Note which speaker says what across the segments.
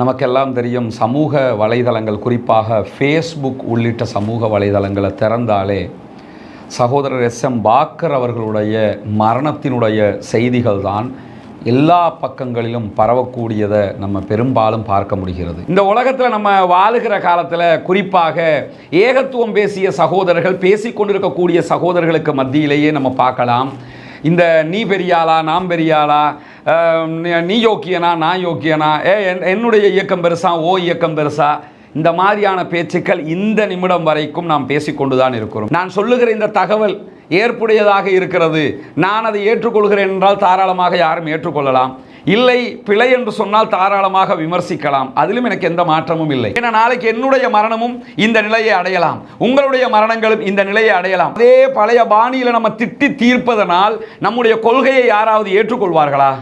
Speaker 1: நமக்கெல்லாம் தெரியும் சமூக வலைதளங்கள் குறிப்பாக ஃபேஸ்புக் உள்ளிட்ட சமூக வலைதளங்களை திறந்தாலே சகோதரர் எஸ் எம் பாக்கர் அவர்களுடைய மரணத்தினுடைய செய்திகள் தான் எல்லா பக்கங்களிலும் பரவக்கூடியதை நம்ம பெரும்பாலும் பார்க்க முடிகிறது. இந்த உலகத்தில் நம்ம வாழுகிற காலத்தில் குறிப்பாக ஏகத்துவம் பேசிய சகோதரர்கள் பேசிக்கொண்டிருக்கக்கூடிய சகோதரர்களுக்கு மத்தியிலேயே நம்ம பார்க்கலாம். இந்த நீ பெரியாளா நாம் பெரியாளா நீ- யோக்கியனா நான் யோக்கியனா ஏ என்- என்னுடைய இயக்கம் பெருசா ஓ இயக்கம் பெருசா? இந்த மாதிரியான பேச்சுக்கள் இந்த நிமிடம் வரைக்கும் நாம் பேசிக்கொண்டு தான் இருக்கிறோம். நான் சொல்லுகிற இந்த தகவல் ஏற்புடையதாக இருக்கிறது. நான் அதை ஏற்றுக்கொள்கிறேன் என்றால் தாராளமாக யாரும் ஏற்றுக்கொள்ளலாம். இல்லை பிழை என்று சொன்னால் தாராளமாக விமர்சிக்கலாம். அதிலும் எனக்கு எந்த மாற்றமும் இல்லை. ஏன்னா நாளைக்கு என்னுடைய மரணமும் இந்த நிலையை அடையலாம். உங்களுடைய மரணங்களும் இந்த நிலையை அடையலாம். அதே பழைய பாணியில் நம்ம திட்டி தீர்ப்பதனால் நம்முடைய கொள்கையை யாராவது ஏற்றுக்கொள்வார்களா?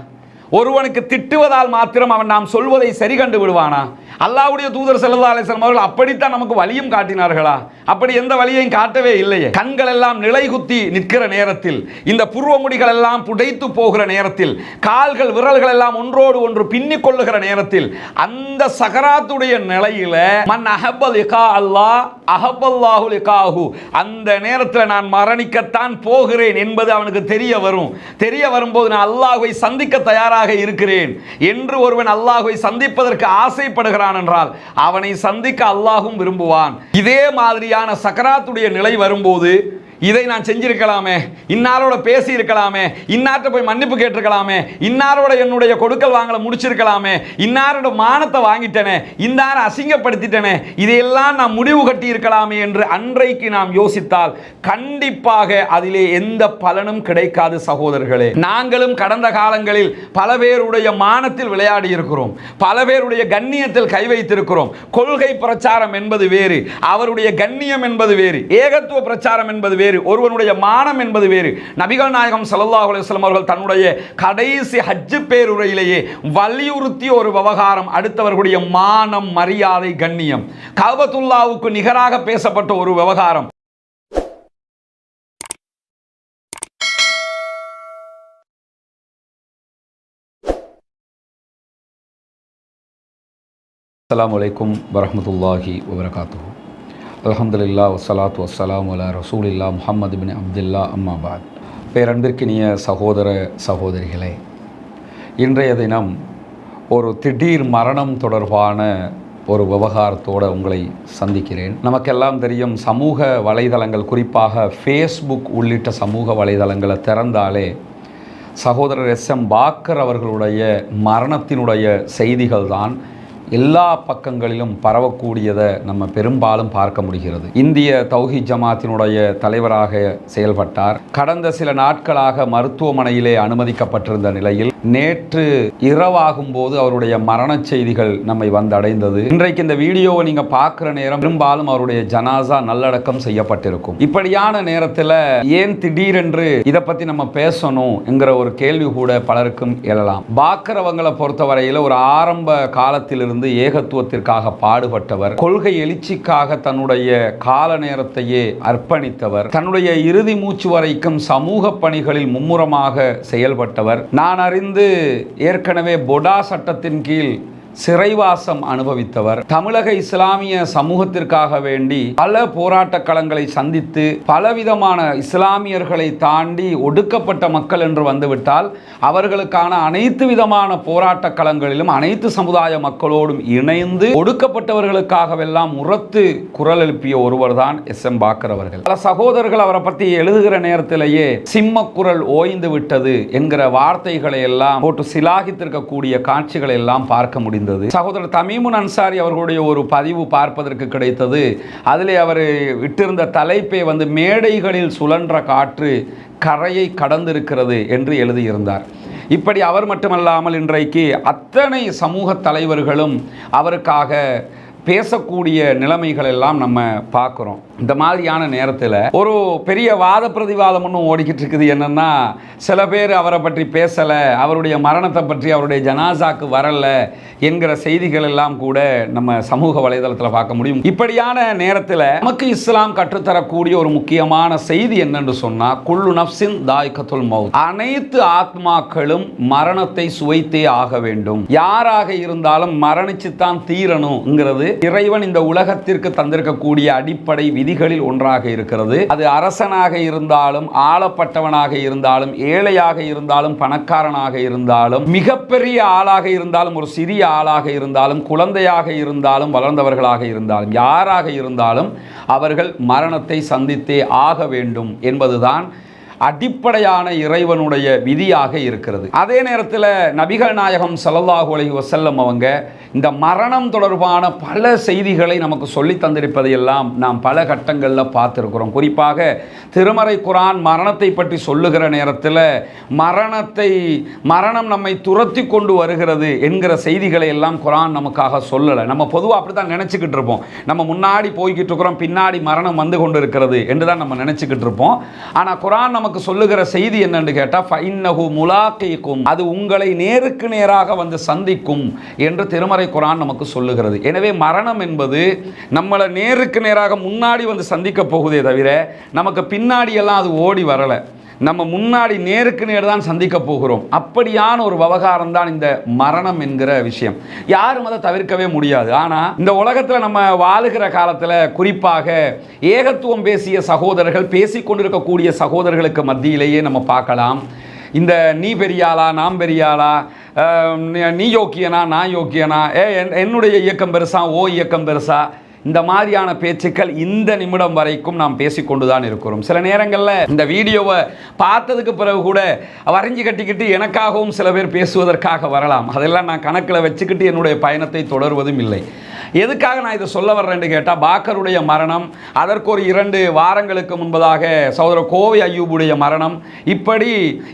Speaker 1: ஒருவனுக்கு திட்டுவதால் மாத்திரம் அவன் நாம் சொல்வதை சரி கண்டு விடுவானா? அல்லாவுடைய தூதர் செல்லதா அலைஹி அவர்கள் அப்படித்தான் நமக்கு வழியும் காட்டினார்களா? அப்படி எந்த வழியையும் காட்டவே இல்லையே. கண்கள் எல்லாம் நிலைகுத்தி நிற்கிற நேரத்தில் இந்த புருவ முடிகள் எல்லாம் புடைத்து போகிற நேரத்தில் கால்கள் விரல்கள் எல்லாம் ஒன்றோடு ஒன்று பின்னிக் கொள்ளுகிற நேரத்தில் அந்த சகராத்துடைய நிலையில மன் அஹப்பல் லிகா அல்லாஹ் அஹப்பல்லாஹு லிகாஹு. அந்த நேரத்தில் நான் மரணிக்கத்தான் போகிறேன் என்பது அவனுக்கு தெரிய வரும். தெரிய வரும்போது நான் அல்லாஹுவை சந்திக்க தயாராக இருக்கிறேன். என்று ஒருவன் அல்லாஹுவை சந்திப்பதற்கு ஆசைப்படுகிறான் என்றால் அவனை சந்திக்க அல்லாஹும் விரும்புவான். இதே மாதிரியான சக்கராத்துடைய நிலை வரும்போது இதை நான் செஞ்சிருக்கலாமே இன்னாரோட பேசி இருக்கலாமே இன்னார்ட்ட போய் மன்னிப்பு கேட்டிருக்கலாமே இன்னாரோட என்னுடைய கொடுக்கல் வாங்கலை முடிச்சிருக்கலாமே இன்னாரோட மானத்தை வாங்கிட்டேனே இன்னாரை அசிங்கப்படுத்திட்டேனே இதையெல்லாம் நான் முடிவு கட்டி இருக்கலாமே என்று அன்றைக்கு நாம் யோசித்தால் கண்டிப்பாக அதிலே எந்த பலனும் கிடைக்காது சகோதரர்களே. நாங்களும் கடந்த காலங்களில் பல பேருடைய மானத்தில் விளையாடி இருக்கிறோம் பல பேருடைய கண்ணியத்தில் கை வைத்திருக்கிறோம். கொள்கை பிரச்சாரம் என்பது வேறு அவருடைய கண்ணியம் என்பது வேறு ஏகத்துவ பிரச்சாரம் என்பது வேறு. வேறு ஒருவனுடைய மானம் என்பது வேறு. நபிகள் நாயகம் ஸல்லல்லாஹு அலுவலம் அவர்கள் தன்னுடைய கடைசி ஹஜ்ஜு பேருரையிலேயே வலியுறுத்திய ஒரு விவகாரம் அடுத்தவர்களுடைய மானம் மரியாதை கண்ணியம். கவத்துல்லாவுக்கு நிகராக பேசப்பட்ட ஒரு விவகாரம். அஸ்ஸலாமு அலைக்கும் வரமத்துல்லாஹி வபரகாத்துஹு. அலமதுல்லா வஸ்ஸலாத்து வசலாம் அலா ரசூலில்லா முஹம்மது பின் அப்துல்லா அம்மாபாத் பேரன்பிற்கினிய சகோதர சகோதரிகளே இன்றைய தினம் ஒரு திடீர் மரணம் தொடர்பான ஒரு விவகாரத்தோடு உங்களை சந்திக்கிறேன். நமக்கெல்லாம் தெரியும் சமூக வலைதளங்கள் குறிப்பாக ஃபேஸ்புக் உள்ளிட்ட சமூக வலைதளங்களை திறந்தாலே சகோதரர் எஸ் எம் பாக்கர் அவர்களுடைய மரணத்தினுடைய செய்திகள் தான் எல்லா பக்கங்களிலும் பரவக்கூடியதை நம்ம பெரும்பாலும் பார்க்க முடிகிறது. இந்திய தௌஹி ஜமாத்தினுடைய தலைவராக செயல்பட்டார். கடந்த சில நாட்களாக மருத்துவமனையிலே அனுமதிக்கப்பட்டிருந்த நிலையில் நேற்று இரவாகும் போது அவருடைய மரணச் செய்திகள் நம்மை வந்தடைந்தது. இன்றைக்கு இந்த வீடியோவை நீங்க பார்க்குற நேரம் பெரும்பாலும் அவருடைய ஜனாசா நல்லடக்கம் செய்யப்பட்டிருக்கும். இப்படியான நேரத்தில் ஏன் திடீரென்று இதை பத்தி நம்ம பேசணும் என்கிற ஒரு கேள்வி கூட பலருக்கும் எழலாம். பாக்கிறவங்களை பொறுத்தவரையில் ஒரு ஆரம்ப காலத்திலிருந்து ஏகத்துவத்திற்காக பாடுபட்டவர் கொள்கை எழுச்சிக்காக தன்னுடைய கால நேரத்தையே அர்ப்பணித்தவர் தன்னுடைய இறுதி மூச்சு வரைக்கும் சமூக பணிகளில் மும்முரமாக செயல்பட்டவர். நான் அறிந்த ஏற்கனவே பொடா சட்டத்தின் கீழ் சிறைவாசம் அனுபவித்தவர். தமிழக இஸ்லாமிய சமூகத்திற்காக வேண்டி பல போராட்ட களங்களை சந்தித்து பலவிதமான இஸ்லாமியர்களை தாண்டி ஒடுக்கப்பட்ட மக்கள் என்று வந்துவிட்டால் அவர்களுக்கான அனைத்து விதமான போராட்ட களங்களிலும் அனைத்து சமுதாய மக்களோடும் இணைந்து ஒடுக்கப்பட்டவர்களுக்காகவெல்லாம் உரத்து குரல் எழுப்பிய ஒருவர் தான் எஸ். எம். பாக்கர் அவர்கள். பல சகோதரர்கள் அவரை பற்றி எழுதுகிற நேரத்திலேயே சிம்ம குரல் ஓய்ந்து விட்டது என்கிற வார்த்தைகளை எல்லாம் போட்டு சிலாகித்திருக்கக்கூடிய காட்சிகளை எல்லாம் பார்க்க முடிந்தது. சகோதரர் தமீமுன் அன்சாரி அவர்களுடைய ஒரு பதிவு பார்ப்பதற்கு கிடைத்தது. அதிலே அவர் விட்டிருந்த தலைப்பை வந்து மேடைகளில் சுழன்ற காற்று கரையை கடந்திருக்கிறது என்று எழுதியிருந்தார். இப்படி அவர் மட்டுமல்லாமல் இன்றைக்கு அத்தனை சமூக தலைவர்களும் அவருக்காக பேசக்கூடிய நிலைமைகள் எல்லாம் நம்ம பார்க்குறோம். இந்த மாதிரியான நேரத்தில் ஒரு பெரிய வாத பிரதிவாதம் ஒன்றும் ஓடிக்கிட்டு இருக்குது. என்னென்னா சில பேர் அவரை பற்றி பேசலை அவருடைய மரணத்தை பற்றி அவருடைய ஜனாசாக்கு வரலை என்கிற செய்திகள் எல்லாம் கூட நம்ம சமூக வலைதளத்தில் பார்க்க முடியும். இப்படியான நேரத்தில் நமக்கு இஸ்லாம் கற்றுத்தரக்கூடிய ஒரு முக்கியமான செய்தி என்னென்று சொன்னால் குள்ளு நப்சின் தாய்கத்துல் மவுத் அனைத்து ஆத்மாக்களும் மரணத்தை சுவைத்தே ஆக வேண்டும். யாராக இருந்தாலும் மரணிச்சுத்தான் தீரணுங்கிறது இறைவன் இந்த உலகத்திற்கு தந்திருக்கக்கூடிய அடிப்படை விதிகளில் ஒன்றாக இருக்கிறது. அது அரசனாக இருந்தாலும் ஆளப்பட்டவனாக இருந்தாலும் ஏழையாக இருந்தாலும் பணக்காரனாக இருந்தாலும் மிகப்பெரிய ஆளாக இருந்தாலும் ஒரு சிறிய ஆளாக இருந்தாலும் குழந்தையாக இருந்தாலும் வளர்ந்தவர்களாக இருந்தாலும் யாராக இருந்தாலும் அவர்கள் மரணத்தை சந்தித்தே ஆக வேண்டும் என்பதுதான் அடிப்படையான இறைவனுடைய விதியாக இருக்கிறது. அதே நேரத்தில் நபிகள் நாயகம் ஸல்லல்லாஹு அலஹி வசல்லம் அவங்க இந்த மரணம் தொடர்பான பல செய்திகளை நமக்கு சொல்லி தந்திருப்பதையெல்லாம் நாம் பல கட்டங்களில் பார்த்துருக்கிறோம். குறிப்பாக திருமறை குரான் மரணத்தை பற்றி சொல்லுகிற நேரத்தில் மரணத்தை மரணம் நம்மை துரத்தி கொண்டு வருகிறது என்கிற செய்திகளை எல்லாம் குரான் நமக்காக சொல்லலை. நம்ம பொதுவாக அப்படி தான் நினச்சிக்கிட்டு இருப்போம். நம்ம முன்னாடி போய்கிட்டு இருக்கிறோம் பின்னாடி மரணம் வந்து கொண்டு இருக்கிறது என்று தான் நம்ம நினச்சிக்கிட்டு இருப்போம். ஆனால் குரான் நமக்கு சொல்லுகிற செய்தி என்னன்னு கேட்டால் ஃபைன்னஹு முலாக்கிக்கும் அது உங்களை நேருக்கு நேராக வந்து சந்திக்கும் என்று திருமறை குரான் நமக்கு சொல்லுகிறது. எனவே மரணம் என்பது நம்மளை நேருக்கு நேராக முன்னாடி வந்து சந்திக்க போகுதே தவிர நமக்கு பின்னாடி எல்லாம் அது ஓடி வரலை. நம்ம முன்னாடி நேருக்கு நேர் தான் சந்திக்க போகிறோம். அப்படியான ஒரு விவகாரம் தான் இந்த மரணம் என்கிற விஷயம். யாரும் அதை தவிர்க்கவே முடியாது. ஆனால் இந்த உலகத்தில் நம்ம வாழுகிற காலத்தில் குறிப்பாக ஏகத்துவம் பேசிய சகோதரர்கள் பேசிக்கொண்டிருக்கக்கூடிய சகோதரர்களுக்கு மத்தியிலேயே நம்ம பார்க்கலாம். இந்த நீ பெரியாளா நாம் பெரியாளா நீ- நீ யோக்கியனா நான் யோக்கியனா ஏ என்- என்னுடைய இயக்கம் பெருசா ஓ இயக்கம் பெருசா இந்த மாதிரியான பேச்சுக்கள் இந்த நிமிடம் வரைக்கும் நாம் பேசிக்கொண்டுதான் இருக்கிறோம். சில நேரங்களில் இந்த வீடியோவை பார்த்ததுக்கு பிறகு கூட வரைஞ்சி கட்டிக்கிட்டு எனக்காகவும் சில பேர் பேசுவதற்காக வரலாம். அதெல்லாம் நான் கணக்கில் வச்சுக்கிட்டு என்னுடைய பயணத்தை தொடர்வதும் இல்லை. எதுக்காக நான் இதை சொல்ல வர்றேன்னு கேட்டால் பாக்கருடைய மரணம் அதற்கு ஒரு இரண்டு வாரங்களுக்கு முன்பதாக சகோதரர் கோவை ஐயூபுடைய மரணம் இப்படி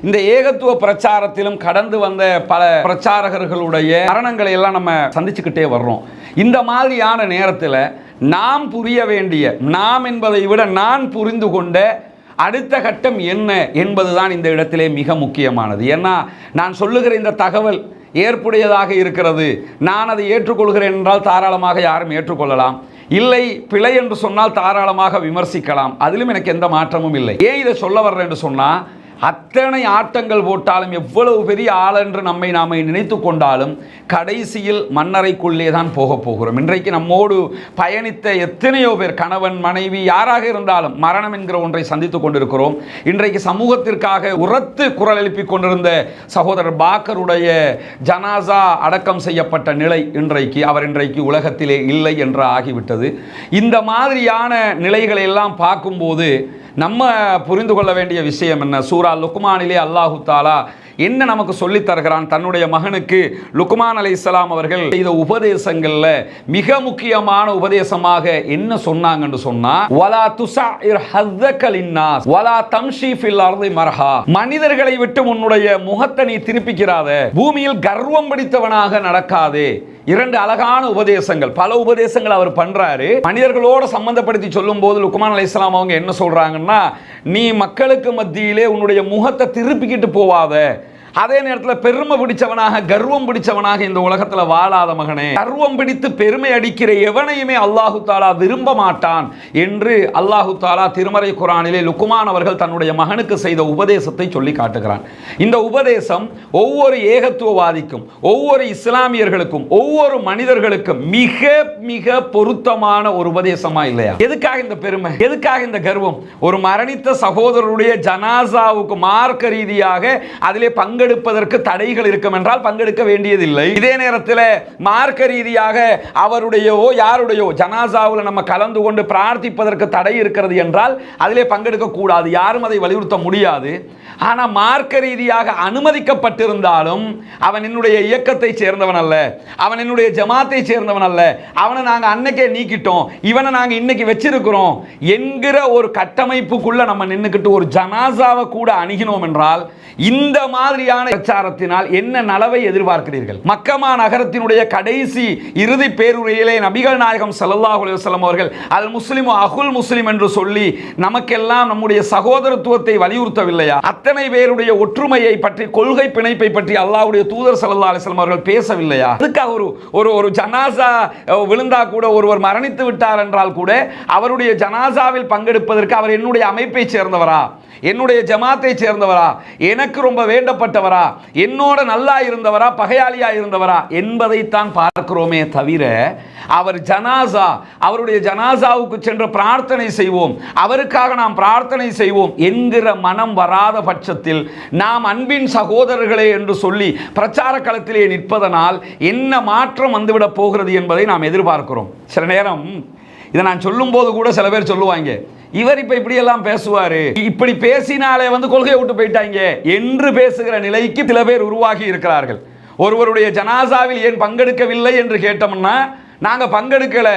Speaker 1: இந்த ஏகத்துவ பிரச்சாரத்திலும் கடந்து வந்த பல பிரச்சாரகர்களுடைய மரணங்களை எல்லாம் நம்ம சந்திச்சுக்கிட்டே வர்றோம். இந்த மாதிரியான நேரத்தில் நாம் புரிய வேண்டிய நாம் என்பதை விட நான் புரிந்து கொண்ட அடுத்த கட்டம் என்ன என்பதுதான் இந்த இடத்திலே மிக முக்கியமானது. ஏன்னா நான் சொல்லுகிற இந்த தகவல் ஏற்புடையதாக இருக்கிறது. நான் அதை ஏற்றுக்கொள்கிறேன் என்றால் தாராளமாக யாரும் ஏற்றுக்கொள்ளலாம். இல்லை பிழை என்று சொன்னால் தாராளமாக விமர்சிக்கலாம். அதிலும் எனக்கு எந்த மாற்றமும் இல்லை. ஏன் இதை சொல்ல வர்றேன் என்று சொன்னால் அத்தனை ஆட்டங்கள் போட்டாலும் எவ்வளவு பெரிய ஆள் என்று நம்மை நாம் நினைத்து கொண்டாலும் கடைசியில் மன்னரைக்குள்ளே தான் போக போகிறோம். இன்றைக்கு நம்மோடு பயணித்த எத்தனையோ பேர் கணவன் மனைவி யாராக இருந்தாலும் மரணம் என்கிற ஒன்றை சந்தித்துக் கொண்டிருக்கிறோம். இன்றைக்கு சமூகத்திற்காக உரத்து குரல் எழுப்பிக் கொண்டிருந்த சகோதரர் பாக்கருடைய ஜனாசா அடக்கம் செய்யப்பட்ட நிலை இன்றைக்கு அவர் இன்றைக்கு உலகத்திலே இல்லை என்று ஆகிவிட்டது. இந்த மாதிரியான நிலைகளை எல்லாம் பார்க்கும்போது நம்ம புரிந்து கொள்ள வேண்டிய விஷயம் என்ன? சூரா லுக்மானிலே அல்லாஹு தாலா என்ன நமக்கு சொல்லித் தருகிறான்? தன்னுடைய மகனுக்கு லுக்மான் அலை இஸ்லாம் அவர்கள் செய்த உபதேசங்கள்ல மிக முக்கியமான உபதேசமாக என்ன சொன்னாங்கன்னு சொன்னா வலா துசாஇர் ஹஸ்ஸக லின்னாஸ் வலா தம்ஷி ஃபில் அர்தி மர்ஹா. மனிதர்களை விட்டு உன்னுடைய முகத்தை நீ திருப்பிக்கிறாத. பூமியில் கர்வம் பிடித்தவனாக நடக்காதே. இரண்டு அழகான உபதேசங்கள். பல உபதேசங்கள் அவர் பண்றாரு. மனிதர்களோட சம்பந்தப்படுத்தி சொல்லும் போது லுக்மான் அலி இஸ்லாம் அவங்க என்ன சொல்றாங்கன்னா நீ மக்களுக்கு மத்தியிலே உன்னுடைய முகத்தை திருப்பிக்கிட்டு போவாத. அதே நேரத்தில் பெருமை பிடிச்சவனாக கர்வம் பிடிச்சவனாக இந்த உலகத்தில் வாழாத மகனே. கர்வம் பிடித்து பெருமை அடிக்கிற எவனையுமே அல்லாஹு தாலா விரும்ப மாட்டான் என்று அல்லாஹு தாலா திருமறை குரானிலே லுக்குமான் அவர்கள் தன்னுடைய மகனுக்கு செய்த உபதேசத்தை சொல்லி காட்டுகிறான். இந்த உபதேசம் ஒவ்வொரு ஏகத்துவவாதிக்கும் ஒவ்வொரு இஸ்லாமியர்களுக்கும் ஒவ்வொரு மனிதர்களுக்கும் மிக மிக பொருத்தமான ஒரு உபதேசமா இல்லையா? எதுக்காக இந்த பெருமை? எதுக்காக இந்த கர்வம்? ஒரு மரணித்த சகோதரருடைய ஜனாசாவுக்கு மார்க்க ரீதியாக அதிலே பங்கு பங்கெடுப்பதற்கு தடைகள் இருக்கும் என்றால் பங்கெடுக்க வேண்டியதில்லை. இதே நேரத்தில் மார்க்க ரீதியாக அவருடையவோ யாருடையோ ஜனாசாவில் நம்ம கலந்து கொண்டு பிரார்த்திப்பதற்கு தடை இருக்கிறது என்றால் அதிலே பங்கெடுக்க கூடாது. யாரும் அதை வலியுறுத்த முடியாது. ஆனால் மார்க்க ரீதியாக அனுமதிக்கப்பட்டிருந்தாலும் அவன் என்னுடைய இயக்கத்தை சேர்ந்தவன் அல்ல. அவன் என்னுடைய ஜமாத்தை சேர்ந்தவன் அல்ல. அவனை நாங்கள் அன்னைக்கே நீக்கிட்டோம். இவனை நாங்கள் இன்னைக்கு வச்சிருக்கிறோம் என்கிற ஒரு கட்டமைப்புக்குள்ள நம்ம நின்றுக்கிட்டு ஒரு ஜனாசாவை கூட அணுகினோம் என்றால் இந்த மாதிரியான மாதிரியான பிரச்சாரத்தினால் என்ன நலவை எதிர்பார்க்கிறீர்கள்? மக்கமா நகரத்தினுடைய கடைசி இறுதி பேருரையிலே நபிகள் நாயகம் சல்லாஹ் அலுவலம் அவர்கள் அல் முஸ்லிம் அகுல் முஸ்லிம் என்று சொல்லி நமக்கெல்லாம் நம்முடைய சகோதரத்துவத்தை வலியுறுத்தவில்லையா? அத்தனை பேருடைய ஒற்றுமையை பற்றி கொள்கை பிணைப்பை பற்றி அல்லாஹ்வுடைய தூதர் சல்லா அலுவலம் அவர்கள் பேசவில்லையா? அதுக்காக ஒரு ஒரு ஒரு ஜனாசா விழுந்தா கூட ஒருவர் மரணித்து விட்டார் என்றால் கூட அவருடைய ஜனாசாவில் பங்கெடுப்பதற்கு அவர் என்னுடைய அமைப்பை சேர்ந்தவரா? என்னுடைய ஜமாத்தை சேர்ந்தவரா? எனக்கு ரொம்ப வேண்டப்பட்டவரா? என்னோட நல்லா இருந்தவரா? பகையாளியா இருந்தவரா? என்பதைத்தான் பார்க்கிறோமே தவிர அவர் ஜனாசா அவருடைய ஜனாசாவுக்கு சென்று பிரார்த்தனை செய்வோம். அவருக்காக நாம் பிரார்த்தனை செய்வோம் என்கிற மனம் வராத பட்சத்தில் நாம் அன்பின் சகோதரர்களே என்று சொல்லி பிரச்சார களத்திலே நிற்பதனால் என்ன மாற்றம் வந்துவிடப் போகிறது என்பதை நாம் எதிர்பார்க்கிறோம். சில நேரம் இதை நான் சொல்லும்போது கூட சில பேர் சொல்லுவாங்க இவர் இப்ப இப்படி எல்லாம் பேசுவாரு. இப்படி பேசினாலே வந்து கொள்கையை விட்டு போயிட்டாங்க என்று பேசுகிற நிலைக்கு சில பேர் உருவாகி இருக்கிறார்கள். ஒருவருடைய ஜனாசாவில் ஏன் பங்கெடுக்கவில்லை என்று கேட்டோம்னா நாங்க பங்கெடுக்கல.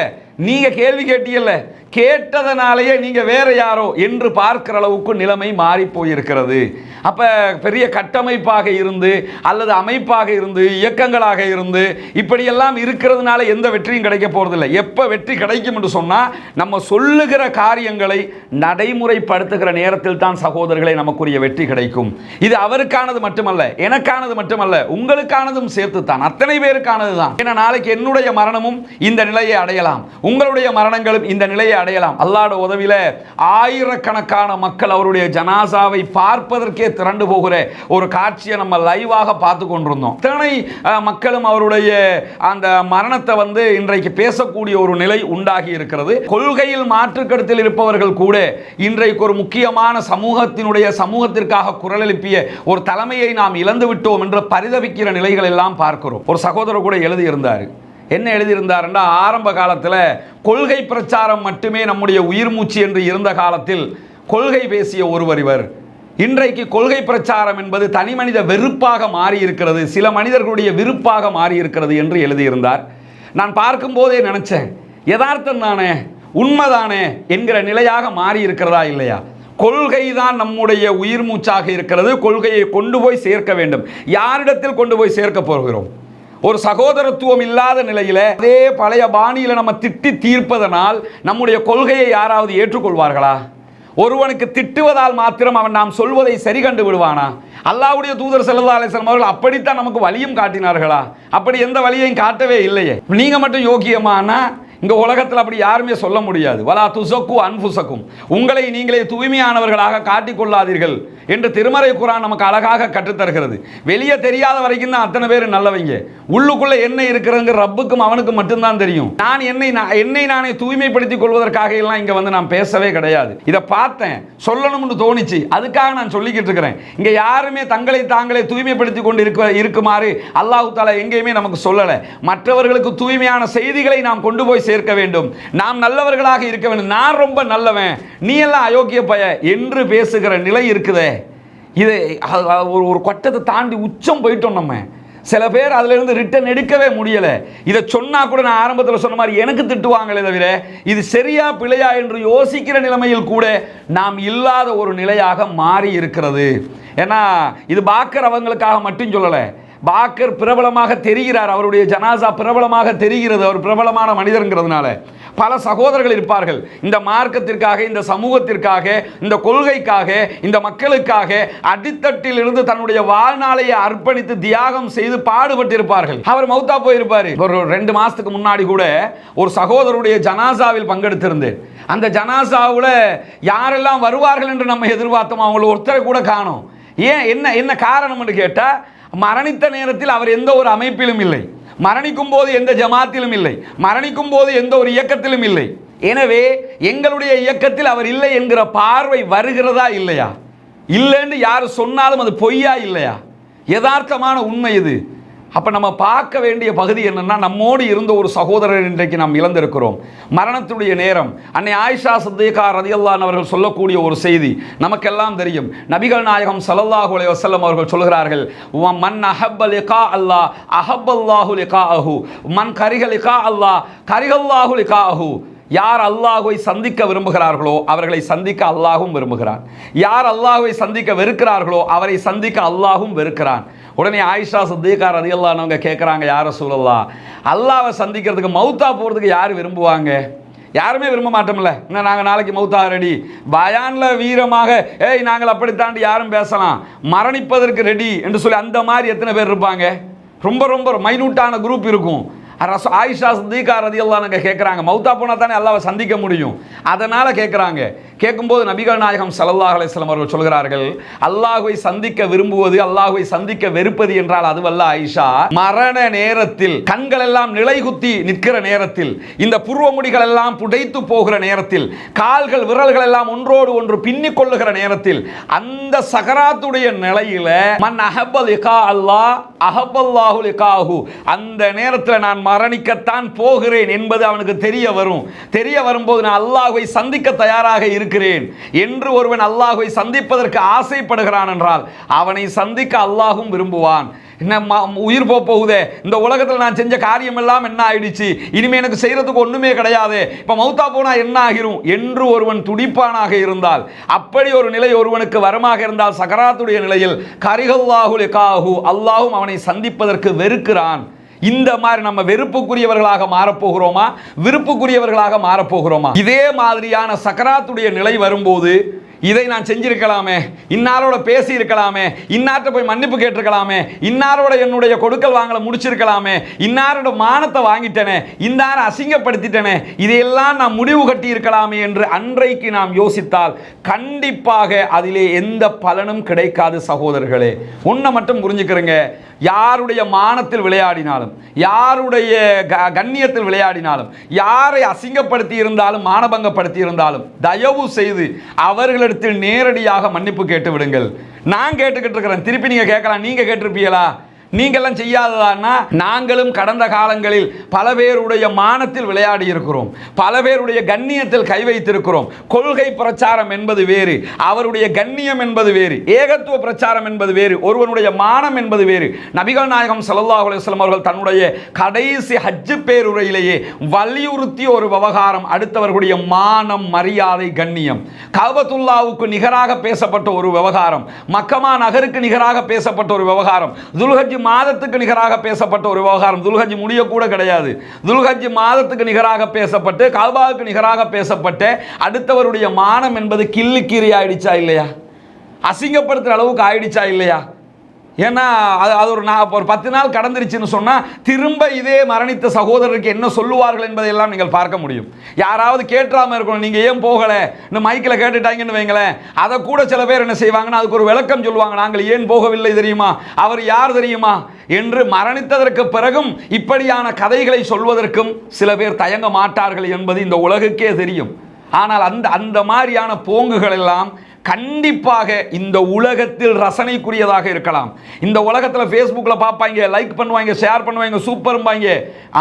Speaker 1: நீங்க கேள்வி கேட்டீங்கல்ல. கேட்டதனாலேயே நீங்கள் வேற யாரோ என்று பார்க்கிற அளவுக்கு நிலைமை மாறி போயிருக்கிறது அப்போ பெரிய கட்டமைப்பாக இருந்து அல்லது அமைப்பாக இருந்து இயக்கங்களாக இருந்து இப்படியெல்லாம் இருக்கிறதுனால எந்த வெற்றியும் கிடைக்க போகிறதில்லை எப்போ வெற்றி கிடைக்கும் என்று சொன்னால் நம்ம சொல்லுகிற காரியங்களை நடைமுறைப்படுத்துகிற நேரத்தில் தான் சகோதரர்களை நமக்குரிய வெற்றி கிடைக்கும். இது அவருக்கானது மட்டுமல்ல எனக்கானது மட்டுமல்ல உங்களுக்கானதும் சேர்த்து தான் அத்தனை பேருக்கானது தான் ஏன்னா நாளைக்கு என்னுடைய மரணமும் இந்த நிலையை அடையலாம். உங்களுடைய மரணங்களும் இந்த நிலையை அடையலாம். அல்லாட உதவியில ஆயிரக்கணக்கான மக்கள் அவருடைய ஜனாசாவை பார்ப்பதற்கே திரண்டு போகிற ஒரு காட்சியை நம்ம லைவாக பார்த்து கொண்டிருந்தோம். இத்தனை மக்களும் அவருடைய அந்த மரணத்தை வந்து இன்றைக்கு பேசக்கூடிய ஒரு நிலை உண்டாகி இருக்கிறது. கொள்கையில் மாற்றுக்கடத்தில் இருப்பவர்கள் கூட இன்றைக்கு ஒரு முக்கியமான சமூகத்தினுடைய சமூகத்திற்காக குரல் எழுப்பிய ஒரு தலைமையை நாம் இழந்து விட்டோம் என்று பரிதவிக்கிற நிலைகள் எல்லாம் பார்க்கிறோம். ஒரு சகோதரர் கூட எழுதியிருந்தார். என்ன எழுதியிருந்தாருன்னா ஆரம்ப காலத்தில் கொள்கை பிரச்சாரம் மட்டுமே நம்முடைய உயிர் மூச்சு என்று இருந்த காலத்தில் கொள்கை பேசிய ஒருவர் இவர். இன்றைக்கு கொள்கை பிரச்சாரம் என்பது தனி மனித வெறுப்பாக மாறி இருக்கிறது சில மனிதர்களுடைய விருப்பாக மாறி இருக்கிறது என்று எழுதியிருந்தார். நான் பார்க்கும்போதே நினச்சேன் யதார்த்தம் தானே உண்மைதானே என்கிற நிலையாக மாறி இருக்கிறதா இல்லையா? கொள்கை தான் நம்முடைய உயிர் மூச்சாக இருக்கிறது கொள்கையை கொண்டு போய் சேர்க்க வேண்டும். யாரிடத்தில் கொண்டு போய் சேர்க்க போகிறோம்? ஒரு சகோதரத்துவம் இல்லாத நிலையில அதே பழைய பாணியில நம்ம திட்டி தீர்ப்பதனால் நம்முடைய கொள்கையை யாராவது ஏற்றுக்கொள்வார்களா? ஒருவனுக்கு திட்டுவதால் மாத்திரம் அவன் நாம் சொல்வதை சரி கண்டு விடுவானா? அல்லாவுடைய தூதர் ஸல்லல்லாஹு அலைஹி அவர்கள் அப்படித்தான் நமக்கு வழியும் காட்டினார்களா? அப்படி எந்த வழியையும் காட்டவே இல்லையே. நீங்க மட்டும் யோக்கியமானா? இந்த உலகத்தில் அப்படி யாருமே சொல்ல முடியாது. வலா துசக்கு அன்புசக்கும் உங்களை நீங்களே தூய்மையானவர்களாக காட்டிக்கொள்ளாதீர்கள் என்று திருமறை குரான் நமக்கு அழகாக கற்றுத்தருகிறது வெளியே தெரியாத வரைக்கும் தான் அத்தனை பேர் நல்லவங்க. உள்ளுக்குள்ளே என்ன இருக்கிறதுங்க ரப்புக்கும் அவனுக்கும் மட்டும்தான் தெரியும். நான் என்னை நான் என்னை நானே தூய்மைப்படுத்திக் கொள்வதற்காக எல்லாம் இங்கே வந்து நான் பேசவே கிடையாது. இதை பார்த்தேன். சொல்லணும்னு தோணிச்சு. அதுக்காக நான் சொல்லிக்கிட்டு இருக்கிறேன். இங்கே யாருமே தங்களை தாங்களே தூய்மைப்படுத்தி கொண்டு இருக்க இருக்குமாறு அல்லாஹு தாலா எங்கேயுமே நமக்கு சொல்லலை. மற்றவர்களுக்கு தூய்மையான செய்திகளை நாம் கொண்டு போய் சேர்க்க வேண்டும். நாம் நல்லவர்களாக இருக்க வேண்டும். நான் ரொம்ப நல்லவன். நீ எல்லாம் அயோக்கிய பய. என்று பேசுகிற நிலை இருக்குதே. இது ஒரு ஒரு கட்டத்தை தாண்டி உச்சம் போயிட்டோம் நம்ம. சில பேர் அதுலேருந்து ரிட்டர்ன் எடுக்கவே முடியல. இதை சொன்னால் கூட நான் ஆரம்பத்தில் சொன்ன மாதிரி எனக்கு திட்டுவாங்களே தவிர இது சரியா பிழையா என்று யோசிக்கிற நிலைமையில் கூட நாம் இல்லாத ஒரு நிலையாக மாறி இருக்கிறது. ஏன்னா இது பார்க்குறவங்களுக்காக மட்டும் சொல்லலை. பாக்கர் பிரபலமாக தெரிகிறார். அவருடைய ஜனாசா பிரபலமாக தெரிகிறது. அவர் பிரபலமான மனிதருங்கிறதுனால. பல சகோதரர்கள் இருப்பார்கள். இந்த மார்க்கத்திற்காக இந்த சமூகத்திற்காக இந்த கொள்கைக்காக இந்த மக்களுக்காக அடித்தட்டில் இருந்து தன்னுடைய வாழ்நாளையை அர்ப்பணித்து தியாகம் செய்து பாடுபட்டிருப்பார்கள். அவர் மௌத்தா போயிருப்பார். ஒரு ரெண்டு மாசத்துக்கு முன்னாடி கூட ஒரு சகோதரருடைய ஜனாசாவில் பங்கெடுத்திருந்தேன் அந்த ஜனாசாவில் யாரெல்லாம் வருவார்கள் என்று நம்ம எதிர்பார்த்தோம் அவங்கள ஒருத்தரை கூட காணும். ஏன் என்ன என்ன காரணம் என்று கேட்டால் மரணித்த நேரத்தில் அவர் எந்த ஒரு அமைப்பிலும் இல்லை. மரணிக்கும் போது எந்த ஜமாத்திலும் இல்லை. மரணிக்கும் போது எந்த ஒரு இயக்கத்திலும் இல்லை. எனவே எங்களுடைய இயக்கத்தில் அவர் இல்லை என்கிற பார்வை வருகிறதா இல்லையா? இல்லைன்னு யார் சொன்னாலும் அது பொய்யா இல்லையா? யதார்த்தமான உண்மை இது. அப்போ நம்ம பார்க்க வேண்டிய பகுதி என்னென்னா நம்மோடு இருந்த ஒரு சகோதரர் இன்றைக்கு நாம் இழந்திருக்கிறோம். மரணத்துடைய நேரம். அன்னை ஆயிஷா சத்தேகா ரதியல்லான் அவர்கள் சொல்லக்கூடிய ஒரு செய்தி நமக்கெல்லாம் தெரியும். நபிகள் நாயகம் ஸல்லல்லாஹு அலைஹி வசல்லம் அவர்கள் சொல்கிறார்கள் "வ மன் அஹப்ப லிகா அல்லாஹ் அஹப்பல்லாஹு லிகாஅஹு. மன் கரிஹ லிகா அல்லாஹ் கரிஹல்லாஹு லிகாஅஹு. யார் அல்லாஹுவை சந்திக்க விரும்புகிறார்களோ அவர்களை சந்திக்க அல்லாஹும் விரும்புகிறான். யார் அல்லாஹுவை சந்திக்க வெறுக்கிறார்களோ அவரை சந்திக்க அல்லாஹும் வெறுக்கிறான். உடனே ஆயிஷா சித்திகா ரதியல்லானவங்க கேட்குறாங்க யார சூழல்லா அல்லாவை சந்திக்கிறதுக்கு மௌத்தா போகிறதுக்கு யார் விரும்புவாங்க? யாருமே விரும்ப மாட்டோம்ல. இன்னும் நாங்கள் நாளைக்கு மௌத்தாக ரெடி பயானில் வீரமாக ஏய் நாங்கள் அப்படித்தாண்டி யாரும் பேசலாம். மரணிப்பதற்கு ரெடி என்று சொல்லி அந்த மாதிரி எத்தனை பேர் இருப்பாங்க? ரொம்ப ரொம்ப மைனூட்டான குரூப் இருக்கும். ரச ஆயிஷா சித்திகா ரதியெல்லாம் நாங்கள் கேட்குறாங்க மௌத்தா போனால் தானே அல்லாவை சந்திக்க முடியும். அதனால் கேட்குறாங்க கேட்கும்போது நபிகள் நாயகம் ஸல்லல்லாஹு அலிஸ்லாம் அவர்கள் சொல்கிறார்கள் அல்லாஹுவை சந்திக்க விரும்புவது அல்லாஹுவை சந்திக்க வெறுப்பது என்றால் அதுவல்ல ஆயிஷா. மரண நேரத்தில் கண்கள் எல்லாம் நிலைகுத்தி நிற்கிற நேரத்தில் இந்த புருவ முடிகள் எல்லாம் புடைத்து போகிற நேரத்தில் கால்கள் விரல்கள் எல்லாம் ஒன்றோடு ஒன்று பின்னிக் கொள்ளுகிற நேரத்தில் அந்த சகராத்துடைய நிலையில மன் அஹபல் இகா அல்லாஹ் அஹபல்லாஹு அந்த நேரத்தில் நான் மரணிக்கத்தான் போகிறேன் என்பது அவனுக்கு தெரிய வரும். தெரிய வரும்போது நான் அல்லாஹுவை சந்திக்க தயாராக இருக்கிறேன். என்று ஒருவன் அல்லாஹுவை சந்திப்பதற்கு ஆசைப்படுகிறான் என்றால் அவனை சந்திக்க அல்லாஹும் விரும்புவான். என்ன ம- உயிர் போக போகுதே. இந்த உலகத்தில் நான் செஞ்ச காரியம் எல்லாம் என்ன ஆயிடுச்சு? இனிமே எனக்கு செய்கிறதுக்கு ஒன்றுமே கிடையாது. இப்போ மௌத்தா போனால் என்ன ஆகிரும்? என்று ஒருவன் துடிப்பானாக இருந்தால் அப்படி ஒரு நிலை ஒருவனுக்கு வரமாக இருந்தால் சகராத்துடைய நிலையில் கரிகல்லாஹு காஹு அல்லாஹும் அவனை சந்திப்பதற்கு வெறுக்கிறான். இந்த மாதிரி நம்ம வெறுப்புக்குரியவர்களாக மாறப்போகிறோமா? விருப்புக்குரியவர்களாக மாறப்போகிறோமா? இதே மாதிரியான சக்கராத்துடைய நிலை வரும்போது இதை நான் செஞ்சிருக்கலாமே. இன்னாரோட பேசி இருக்கலாமே இன்னார்ட்ட போய் மன்னிப்பு கேட்டிருக்கலாமே. இன்னாரோட என்னுடைய கொடுக்கல் வாங்கல முடிச்சிருக்கலாமே. இன்னாரோட மானத்தை வாங்கிட்டேனே. இன்னாரை அசிங்கப்படுத்திட்டேனே. இதையெல்லாம் நான் முடிவு கட்டி இருக்கலாமே என்று அன்றைக்கு நாம் யோசித்தால் கண்டிப்பாக அதிலே எந்த பலனும் கிடைக்காது சகோதரர்களே. ஒன்றை மட்டும் புரிஞ்சுக்கிறேங்க. யாருடைய மானத்தில் விளையாடினாலும் யாருடைய க- கண்ணியத்தில் விளையாடினாலும் யாரை அசிங்கப்படுத்தி இருந்தாலும் மானபங்கப்படுத்தி இருந்தாலும் தயவு செய்து அவர்களிடத்தில் நேரடியாக மன்னிப்பு கேட்டு விடுங்கள் நான் கேட்டுக்கிட்டு இருக்கிறேன். திருப்பி நீங்க கேட்கலாம். நீங்க கேட்டிருப்பீங்களா? நீங்கள்லாம் செய்யாததான்னா நாங்களும் கடந்த காலங்களில் பல பேருடைய மானத்தில் விளையாடி இருக்கிறோம். பல பேருடைய கண்ணியத்தில் கை வைத்திருக்கிறோம். கொள்கை பிரச்சாரம் என்பது வேறு அவருடைய கண்ணியம் என்பது வேறு ஏகத்துவ பிரச்சாரம் என்பது வேறு ஒருவனுடைய மானம் என்பது வேறு. நபிகள் நாயகம் சல்லா அலுவலம் அவர்கள் தன்னுடைய கடைசி ஹஜ்ஜு பேருரையிலேயே வலியுறுத்திய ஒரு விவகாரம் அடுத்தவர்களுடைய மானம் மரியாதை கண்ணியம். கவத்துல்லாவுக்கு நிகராக பேசப்பட்ட ஒரு விவகாரம் மக்கமா நகருக்கு நிகராக பேசப்பட்ட ஒரு விவகாரம் துல்ஹஜ் மாதத்துக்கு நிகராக பேசப்பட்ட ஒரு விவகாரம். துல்ஹஜ் முடியக்கூட கிடையாது. துல்ஹஜ் மாதத்துக்கு நிகராக பேசப்பட்டு கால்பாவுக்கு நிகராக பேசப்பட்ட அடுத்தவருடைய மானம் என்பது கிள்ளுக்கீரி ஆயிடுச்சா இல்லையா? அசிங்கப்படுத்துகிற அளவுக்கு ஆயிடுச்சா இல்லையா? ஏன்னா அது அது ஒரு நான் ஒரு பத்து நாள் கடந்துருச்சுன்னு சொன்னால் திரும்ப இதே மரணித்த சகோதரருக்கு என்ன சொல்லுவார்கள் என்பதையெல்லாம் நீங்கள் பார்க்க முடியும். யாராவது கேட்டாமல் இருக்கணும் நீங்கள் ஏன் போகலை? இந்த மைக்கில் கேட்டுட்டாங்கன்னு வைங்களேன். அதை கூட சில பேர் என்ன செய்வாங்கன்னா அதுக்கு ஒரு விளக்கம் சொல்லுவாங்க. நாங்கள் ஏன் போகவில்லை தெரியுமா? அவர் யார் தெரியுமா? என்று மரணித்ததற்கு பிறகும் இப்படியான கதைகளை சொல்வதற்கும் சில பேர் தயங்க மாட்டார்கள் என்பது இந்த உலகுக்கே தெரியும். ஆனால் அந்த அந்த மாதிரியான போங்குகள் எல்லாம் கண்டிப்பாக இந்த உலகத்தில் ரசனைக்குரியதாக இருக்கலாம். இந்த உலகத்தில் ஃபேஸ்புக்கில் பார்ப்பாங்க லைக் பண்ணுவாங்க ஷேர் பண்ணுவாங்க சூப்பர்பாங்க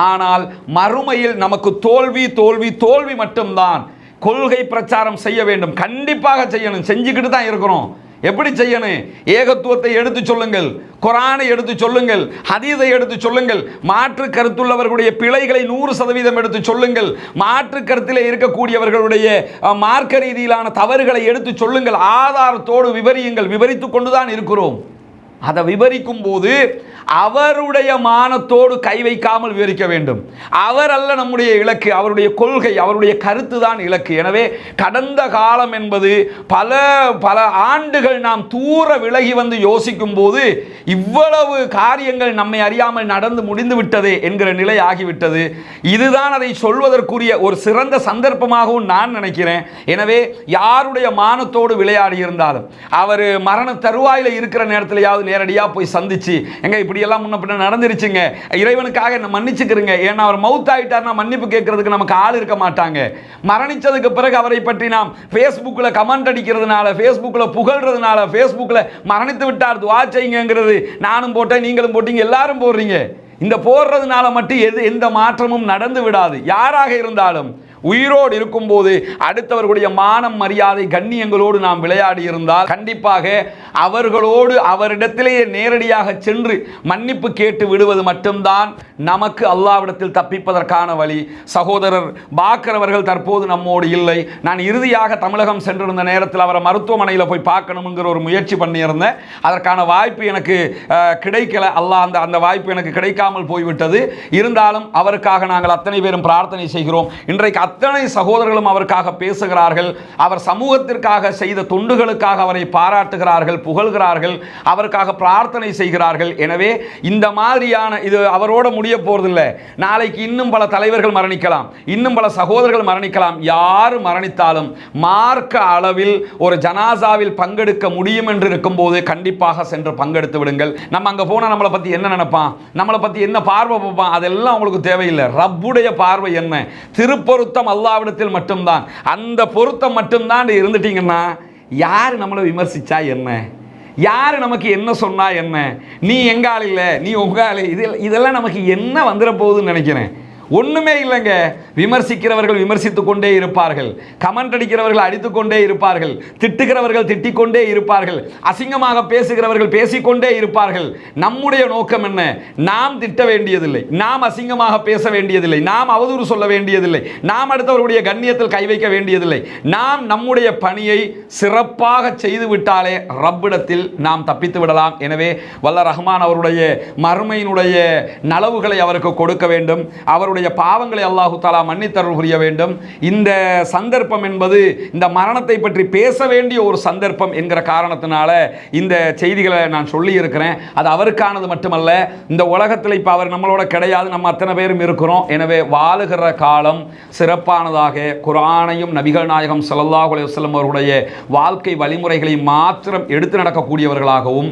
Speaker 1: ஆனால் மறுமையில் நமக்கு தோல்வி தோல்வி தோல்வி மட்டும்தான். கொள்கை பிரச்சாரம் செய்ய வேண்டும். கண்டிப்பாக செய்யணும். செஞ்சுக்கிட்டு தான் இருக்கிறோம். எப்படி செய்யணும்? ஏகத்துவத்தை எடுத்து சொல்லுங்கள். குரானை எடுத்து சொல்லுங்கள். ஹதீதை எடுத்து சொல்லுங்கள். மாற்று கருத்துள்ளவர்களுடைய பிழைகளை நூறு சதவீதம் எடுத்து சொல்லுங்கள். மாற்று கருத்தில் இருக்கக்கூடியவர்களுடைய மார்க்க ரீதியிலான தவறுகளை எடுத்து சொல்லுங்கள். ஆதாரத்தோடு விவரியுங்கள். விவரித்து கொண்டுதான் இருக்கிறோம். அதை விவரிக்கும் போது அவருடைய மானத்தோடு கை வைக்காமல் விவரிக்க வேண்டும். அவர் அல்ல நம்முடைய இலக்கு அவருடைய கொள்கை அவருடைய கருத்து தான் இலக்கு. எனவே கடந்த காலம் என்பது பல பல ஆண்டுகள் நாம் தூர விலகி வந்து யோசிக்கும் போது இவ்வளவு காரியங்கள் நம்மை அறியாமல் நடந்து முடிந்து விட்டதே என்கிற நிலை ஆகிவிட்டது. இதுதான் அதை சொல்வதற்குரிய ஒரு சிறந்த சந்தர்ப்பமாகவும் நான் நினைக்கிறேன். எனவே யாருடைய மானத்தோடு விளையாடி இருந்தாலும் அவர் மரண தருவாயில் இருக்கிற நேரத்திலேயாவது நேரடியாக போய் சந்திச்சு எங்க இப்படியெல்லாம் முன்ன பின்ன நடந்துருச்சுங்க. இறைவனுக்காக என்ன மன்னிச்சுக்கிறங்க ஏன்னா அவர் மவுத் ஆகிட்டார்னா மன்னிப்பு கேட்கறதுக்கு நமக்கு ஆள் இருக்க மாட்டாங்க. மரணிச்சதுக்கு பிறகு அவரை பற்றி நாம் ஃபேஸ்புக்கில் கமெண்ட் அடிக்கிறதுனால ஃபேஸ்புக்கில் புகழ்றதுனால ஃபேஸ்புக்கில் மரணித்து விட்டார். துவா செய்யுங்கிறது நானும் போட்டேன் நீங்களும் போட்டீங்க எல்லாரும் போடுறீங்க. இந்த போடுறதுனால மட்டும் எது எந்த மாற்றமும் நடந்து விடாது. யாராக இருந்தாலும் உயிரோடு இருக்கும்போது அடுத்தவர்களுடைய மானம் மரியாதை கண்ணியங்களோடு நாம் விளையாடி இருந்தால் கண்டிப்பாக அவர்களோடு அவரிடத்திலேயே நேரடியாக சென்று மன்னிப்பு கேட்டு விடுவது மட்டும்தான் நமக்கு அல்லாவிடத்தில் தப்பிப்பதற்கான வழி. சகோதரர் பாக்கரவர்கள் தற்போது நம்மோடு இல்லை. நான் இறுதியாக தமிழகம் சென்றிருந்த நேரத்தில் அவரை மருத்துவமனையில் போய் பார்க்கணுங்கிற ஒரு முயற்சி பண்ணியிருந்தேன். அதற்கான வாய்ப்பு எனக்கு கிடைக்கல. அல்லாஹ் அந்த அந்த வாய்ப்பு எனக்கு கிடைக்காமல் போய்விட்டது. இருந்தாலும் அவருக்காக நாங்கள் அத்தனை பேரும் பிரார்த்தனை செய்கிறோம். இன்றைக்கு அத்தனை சகோதரர்களும் அவருக்காக பேசுகிறார்கள். அவர் சமூகத்திற்காக செய்த தொண்டுகளுக்காக அவரை பாராட்டுகிறார்கள் புகழ்கிறார்கள் அவருக்காக பிரார்த்தனை செய்கிறார்கள். எனவே இந்த மாதிரியான இது அவரோட முடிய போறதில்லை. நாளைக்கு இன்னும் பல தலைவர்கள் மரணிக்கலாம். இன்னும் பல சகோதரர்கள் மரணிக்கலாம். யார் மரணித்தாலும் மார்க்க அளவில் ஒரு ஜனாசாவில் பங்கெடுக்க முடியும் என்று இருக்கும்போது கண்டிப்பாக சென்று பங்கெடுத்து விடுங்கள். நம்ம அங்கே போனால் நம்மளை பற்றி என்ன நினைப்பான்? நம்மளை பற்றி என்ன பார்வை பார்ப்பான்? அதெல்லாம் உங்களுக்கு தேவையில்லை. ரப்புடைய பார்வை என்ன? பொருத்தம் அல்லாவிடத்தில் மட்டும்தான். அந்த பொருத்தம் மட்டும்தான் இருந்துட்டீங்கன்னா யார் நம்மளை விமர்சித்தா என்ன? யார் நமக்கு என்ன சொன்னா என்ன? நீ எங்க இல்லை நீ உங்க இது இதெல்லாம் நமக்கு என்ன வந்துட போகுதுன்னு நினைக்கிறேன். ஒன்றுமே இல்லைங்க. விமர்சிக்கிறவர்கள் விமர்சித்து கொண்டே இருப்பார்கள். கமெண்ட் அடிக்கிறவர்கள் அடித்து கொண்டே இருப்பார்கள். திட்டுகிறவர்கள் திட்டிக்கொண்டே இருப்பார்கள். அசிங்கமாக பேசுகிறவர்கள் பேசிக்கொண்டே இருப்பார்கள். நம்முடைய நோக்கம் என்ன? நாம் திட்ட வேண்டியதில்லை. நாம் அசிங்கமாக பேச வேண்டியதில்லை. நாம் அவதூறு சொல்ல வேண்டியதில்லை. நாம் அடுத்தவர்களுடைய கண்ணியத்தில் கை வைக்க வேண்டியதில்லை. நாம் நம்முடைய பணியை சிறப்பாக செய்து விட்டாலே ரப்பிடத்தில் நாம் தப்பித்து விடலாம். எனவே வல்ல ரஹ்மான் அவருடைய மறுமையினுடைய நலவுகளை அவருக்கு கொடுக்க வேண்டும். அவருடைய பாவங்களை அல்லாஹு தாலா மன்னித்தருள் புரிய வேண்டும். இந்த சந்தர்ப்பம் என்பது இந்த மரணத்தை பற்றி பேச வேண்டிய ஒரு சந்தர்ப்பம் என்கிற காரணத்தினால இந்த செய்திகளை நான் சொல்லி இருக்கிறேன் அது அவருக்கானது மட்டுமல்ல இந்த உலகத்தில் இப்போ அவர் நம்மளோட கிடையாது நம்ம அத்தனை பேரும் இருக்கிறோம். எனவே வாழுகிற காலம் சிறப்பானதாக குரானையும் நபிகள் நாயகம் சல்லாஹ் அலைஹி அவருடைய வாழ்க்கை வழிமுறைகளை மாத்திரம் எடுத்து நடக்கக்கூடியவர்களாகவும்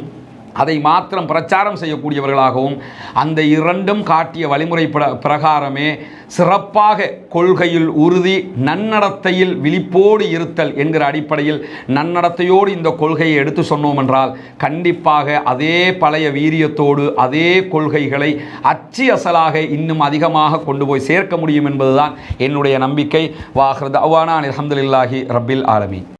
Speaker 1: அதை மாத்திரம் பிரச்சாரம் செய்யக்கூடியவர்களாகவும் அந்த இரண்டும் காட்டிய வழிமுறை பிரகாரமே சிறப்பாக கொள்கையில் உறுதி நன்னடத்தையில் விழிப்போடு இருத்தல் என்கிற அடிப்படையில் நன்னடத்தையோடு இந்த கொள்கையை எடுத்து சொன்னோம் என்றால் கண்டிப்பாக அதே பழைய வீரியத்தோடு அதே கொள்கைகளை அச்சு அசலாக இன்னும் அதிகமாக கொண்டு போய் சேர்க்க முடியும் என்பதுதான் என்னுடைய நம்பிக்கை. வாஹ்ரத் அவானா அலமதுல்லாஹி ரப்பில் ஆலமி